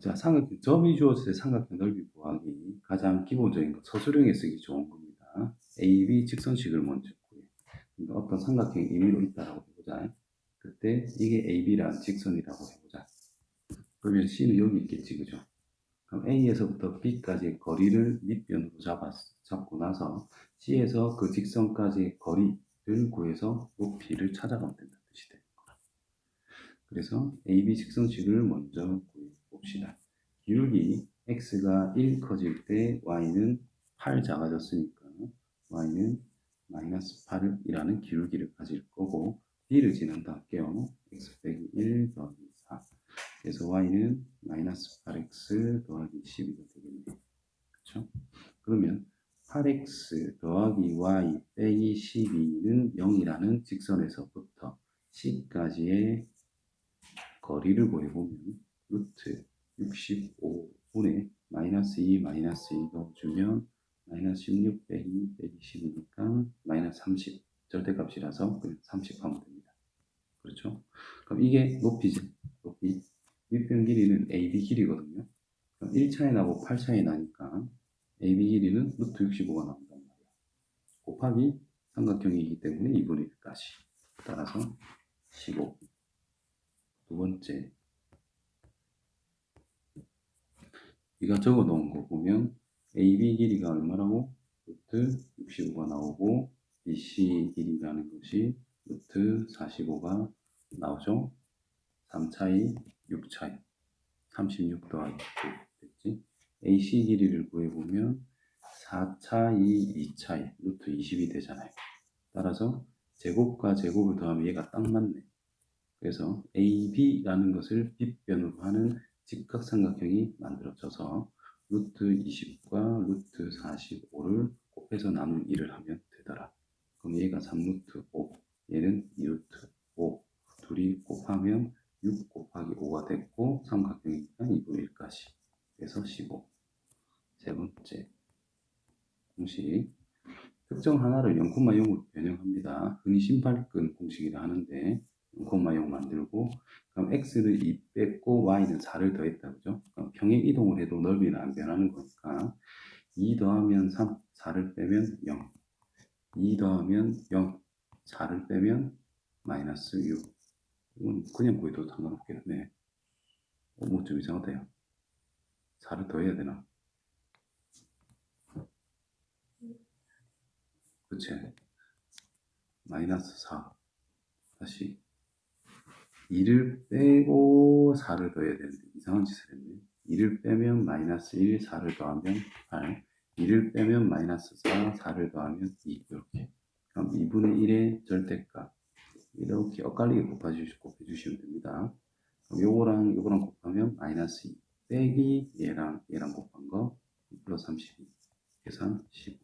자, 삼각형, 점이 주어질 때 삼각형 넓이 구하기 가장 기본적인 거 서술형에 쓰기 좋은 겁니다. AB 직선식을 먼저 구해. 그러니까 어떤 삼각형이 임의로 있다라고 해보자. 그때 이게 AB란 직선이라고 해보자. 그러면 C는 여기 있겠지, 그죠? 그럼 A에서부터 B까지 거리를 밑변으로 잡았, 잡고 나서 C에서 그 직선까지 거리를 구해서 높이를 찾아가면 된다는 뜻이 돼요. 그래서 AB 직선식을 먼저 구해 봅시다. 기울기 x가 1 커질 때 y는 8 작아졌으니까 y는 마이너스 8이라는 기울기를 가질 거고 b를 지난다 할게요. x 빼기 1 더하기 4 그래서 y는 마이너스 8x 더하기 12가 되겠네요. 그렇죠? 그러면 8x 더하기 y 빼기 12는 0이라는 직선에서부터 c까지의 거리를 구해보면 루트 65분의 마이너스 2 마이너스 2 넣어주면 마이너스 16 빼기 빼기 10이니까 마이너스 30 절대값이라서 그냥 30 하면 됩니다. 그렇죠? 그럼 이게 높이지 높이 밑변 길이는 AB 길이거든요. 그럼 1 차이 나고 8 차이 나니까 AB 길이는 루트 65가 나온단 말이야. 곱하기 삼각형이기 때문에 2분의 1까지 따라서 15. 두 번째 이가 적어 놓은 거 보면 AB 길이가 얼마라고? 루트 65가 나오고 BC 길이라는 것이 루트 45가 나오죠. 3 차이, 6 차이, 36 더하기 9 됐지? AC 길이를 구해보면 4 차이, 2 차이, 루트 20이 되잖아요. 따라서 제곱과 제곱을 더하면 얘가 딱 맞네. 그래서 AB라는 것을 빗변으로 하는 직각삼각형이 만들어져서 루트 20과 루트 45를 곱해서 나눈 1을 하면 되더라. 그럼 얘가 3루트 5, 얘는 2루트 5. 둘이 곱하면 6 곱하기 5가 됐고 삼각형이니까 2분의 1까지. 그래서 15. 세 번째 공식. 특정 하나를 0,0으로 변형합니다. 흔히 심발근 공식이라 하는데 0,0 만들고 x를 2 뺐고 y는 4를 더했다 그죠? 평행 이동을 해도 넓이는 안 변하는 거니까 2 더하면 3, 4를 빼면 0 2 더하면 0, 4를 빼면 마이너스 6 이건 그냥 구해도 상관없겠네 어, 뭐좀 이상하다요 4를 더해야 되나? 그치? 마이너스 4 다시 2를 빼고 4를 더해야 되는데 이상한 짓을 했네. 2를 빼면 마이너스 1, 4를 더하면 8 2를 빼면 마이너스 4, 4를 더하면 2 이렇게. 그럼 2분의 1의 절대값. 이렇게 엇갈리게 곱해주시, 곱해주시면 됩니다. 그럼 요거랑 요거랑 곱하면 마이너스 2 빼기 얘랑 얘랑 곱한 거 플러스 32 계산 10